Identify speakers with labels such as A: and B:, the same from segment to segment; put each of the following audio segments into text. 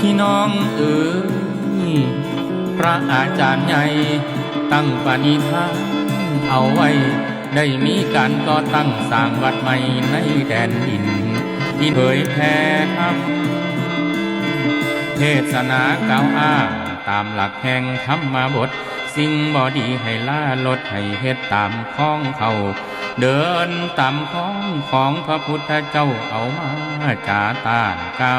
A: พี่น้องเอ๋ยพระอาจารย์ใหญ่ตั้งปณิธานเอาไว้ ได้มีการก่อตั้งสร้างวัดใหม่ในแดนดิน ที่เผยแพ่ธรรมเทศนากล่าวอ้างตามหลักแห่งธรรมบท สิ่งบอดีให้ล่าลดให้เฮ็ดตามข้องเขาเดินตามข้องของพระพุทธเจ้าเอามาจาตาเก่า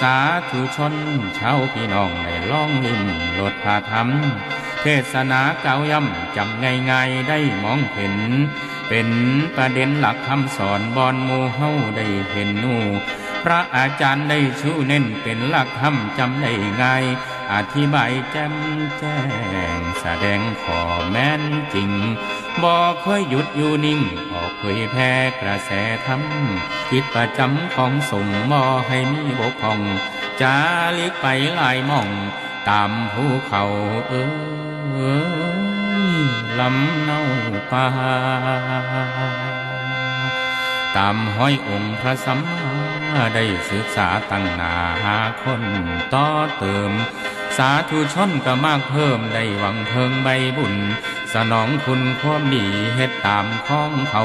A: สาธุชนชาวพี่น้องได้ล่องลิมลดพาธรรม เทศนาเก่าย่ำจำง่ายๆได้มองเห็น เป็นประเด็นหลักคำสอนบอนหมูเฮาได้เห็นนูพระอาจารย์ได้ชูเน้นเป็นหลักธรรมจำได้ง่าย อธิบายแจ่มแจ้ง แสดงขอแม่นจริงบ่เคยหยุดอยู่นิ่ง ออกเผยแพร่กระแสธรรมกิจประจำของสงฆ์บ่ให้มีบกพองจาลิกไปหลายมอง ตามภูเขาเอ้ยลำเนาป่าตามห้อยองค์พระสัมมาได้ศึกษาตั้งนาหาคนต่อเติม สาธุชนก็มากเพิ่มได้หวังเพิงใบบุญ สนองคุณความดีเฮ็ดตามข้องเขา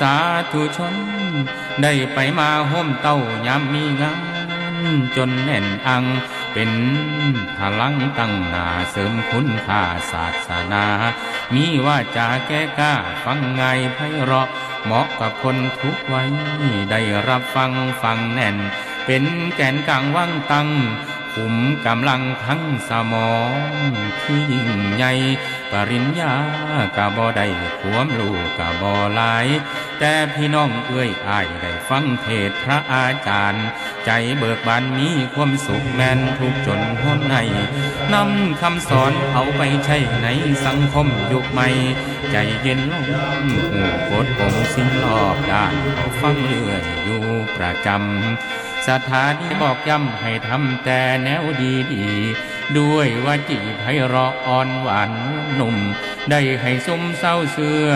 A: สาธุชน ได้ไปมาห่มเต้ายามมีงานจนแน่นอังเป็นพลังตั้งหนาเสริมคุณค่าศาสนา มีว่าจาแก้กล้าฟังไงไพเราะ เหมาะกับคนทุกวัยได้รับฟังฟังแน่น เป็นแก่นกลางว่างตั้ง ขุมกำลังทั้งสมองที่ยิ่งใหญ่ปริญญากะบ่ได้ควมรู้กะบ่หลาย แต่พี่น้องเอื้อยอายได้ฟังเทศพระอาจารย์ ใจเบิกบานมีความสุขแม่นทุกจนหัวในนำคำสอนเอาไปใช้ในสังคมยุคใหม่ ใจเย็นลงหูกดปงสิ่งรอบด้านฟังเรื่อยอยู่ประจำ สถานีบอกย้ำให้ทำแต่แนวดีดีด้วยว่าจีไพเราะอ่อนหวานนุ่ม ได้ให้สมเศร้าเสื้อ